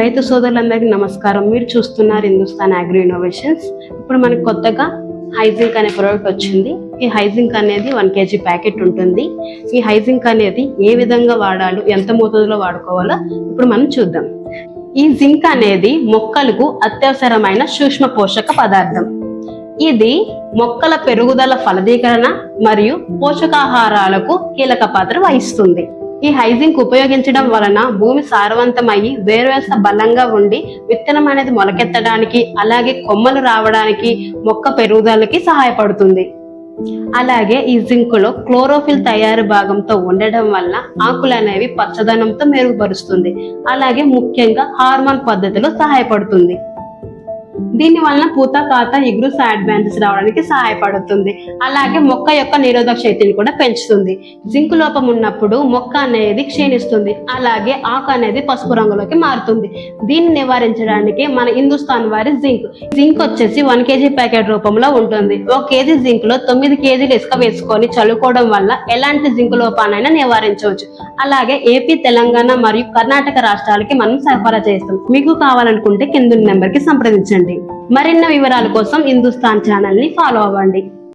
రైతు సోదరులందరికీ నమస్కారం. మీరు చూస్తున్నారు హిందుస్థాన్ అగ్రి ఇన్నోవేషన్స్ ఇప్పుడు మనకి కొత్తగా హైజింక్ అనే ప్రోడక్ట్ వచ్చింది. ఈ హైజింక్ అనేది వన్ కేజీ ప్యాకెట్ ఉంటుంది. ఈ హైజింక్ అనేది ఏ విధంగా వాడాలో ఎంత మోతాదులో వాడుకోవాలో ఇప్పుడు మనం చూద్దాం. ఈ జింక్ అనేది మొక్కలకు అత్యవసరమైన సూక్ష్మ పోషక పదార్థం. ఇది మొక్కల పెరుగుదల ఫలదీకరణ మరియు పోషకాహారాలకు కీలక పాత్ర వహిస్తుంది. ఈ హైజింగ్ ఉపయోగించడం వలన భూమి సారవంతమయ్యి వేరువేస బలంగా ఉండి విత్తనం అనేది మొలకెత్తడానికి అలాగే కొమ్మలు రావడానికి మొక్క పెరుగుదలకి సహాయపడుతుంది. అలాగే ఈ జింక్లో క్లోరోఫిల్ తయారు భాగంతో ఉండడం వల్ల ఆకులు అనేవి పచ్చదనంతో మెరుగుపరుస్తుంది. అలాగే ముఖ్యంగా హార్మోన్ పద్ధతిలో సహాయపడుతుంది. దీని వలన పూత కాత ఇగురు అడ్వాన్సెస్ రావడానికి సహాయపడుతుంది. అలాగే మొక్క యొక్క నిరోధక శక్తిని కూడా పెంచుతుంది. జింక్ లోపం ఉన్నప్పుడు మొక్క అనేది క్షీణిస్తుంది. అలాగే ఆకు అనేది పసుపు రంగులోకి మారుతుంది. దీన్ని నివారించడానికి మన హిందుస్థాన్ వారి జింక్ జింక్ వచ్చేసి వన్ కేజీ ప్యాకెట్ రూపంలో ఉంటుంది. ఒక కేజీ జింక్లో తొమ్మిది కేజీలు ఇసుక వేసుకొని చల్లుకోవడం వల్ల ఎలాంటి జింక్ లోపానైనా నివారించవచ్చు. అలాగే ఏపీ తెలంగాణ మరియు కర్ణాటక రాష్ట్రాలకి మనం సరఫరా చేస్తాం. మీకు కావాలనుకుంటే కింద నెంబర్కి సంప్రదించండి మరిన్న వివరాల కోసం హిందుస్థాన్ ఛానల్ని ఫాలో అవ్వండి.